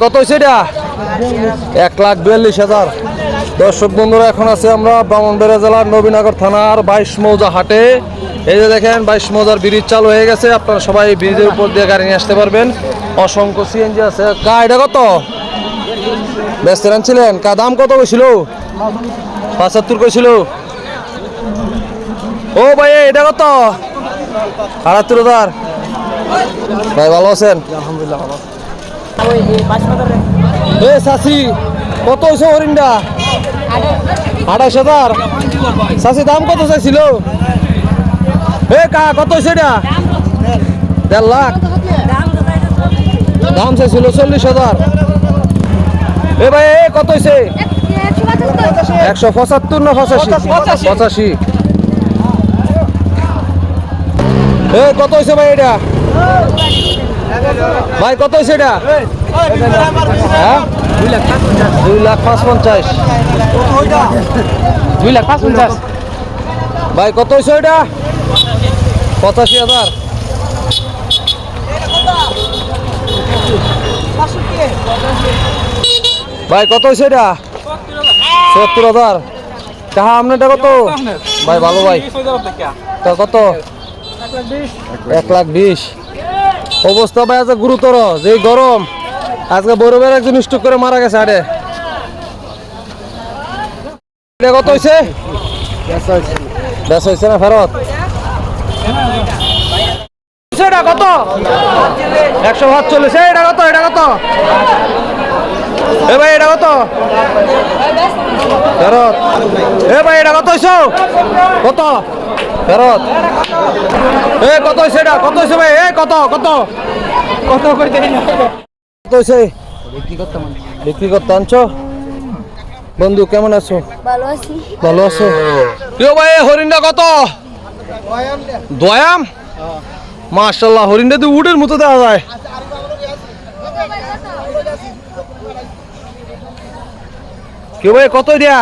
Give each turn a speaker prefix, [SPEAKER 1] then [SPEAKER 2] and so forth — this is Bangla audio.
[SPEAKER 1] কত হয়েছে এটা? এক লাখ বিয়াল্লিশ হাজার। দর্শক বন্ধুরা, এখন আছে আমরা ব্রাহ্মণবাড়িয়া জেলার নবীনগর থানার বাইশ মৌজা হাটে। এই যে দেখেন, বাইশ মৌজার ব্রিজ চালু হয়ে গেছে। আপনারা সবাই ব্রিজের উপর দিয়ে গাড়ি নিয়ে আসতে পারবেন। অসংখ্য সিএনজি আছে। কা, এটা কত? ব্যস্ত ছিলেন কা, দাম কত কইছিল? পঁচাত্তর কইছিল। ও ভাই এটা কত? আটাত্তর হাজার। ভাই, ভালো আছেন? এ চাষি কত হয়েছে হরিণটা? আড়াইশ হাজার। চাষি দাম কত চাইছিল? এ কা কত হয়েছে এটা? দেড় লাখ। দাম চাইছিল চল্লিশ হাজার। এ ভাই এ কত হয়েছে একশো পঁচাত্তর না পঁচাশি? পঁচাশি। এ কত হয়েছে ভাই এটা? ভাই কত হয়েছে এটা? হ্যাঁ? দুই লাখ পাঁচ পঞ্চাশ
[SPEAKER 2] দুই লাখ পাঁচ পঞ্চাশ
[SPEAKER 1] ভাই কত হয়েছে এটা? পঁচাশি হাজার। ভাই কত হয়েছে এটা? সত্তর হাজার। কাহা আপনারটা কত? ভাই ভালো ভাই। তা কত? এক লাখ বিশ। অবস্থা ভাই আছে গুরুতর যে গরম আজকে বরফের একজন স্টক করে মারা গেছে আরে কত হয়েছে বেশ হয়েছে না ফেরত? এটা কত? একশো সাতচল্লিশ। এটা কত? এটা কত? এ ভাই এটা কত? ফেরত। এ ভাই এটা কত হয়েছ কত? ফেরত। এ কত হয়েছে এটা? কত হয়েছে ভাই? এ কত? কত?
[SPEAKER 2] কত করে দেবেন
[SPEAKER 1] কত হয়েছে বিক্রি করতে আনছো? বন্ধু কেমন আছো?
[SPEAKER 3] ভালো আছি।
[SPEAKER 1] ভালো আছো? কেউ ভাই হরিণটা কত? দয়াম? মাশাল্লাহ হরিণটা তো উটের মতো দেওয়া যায়। কেউ কত দিয়া?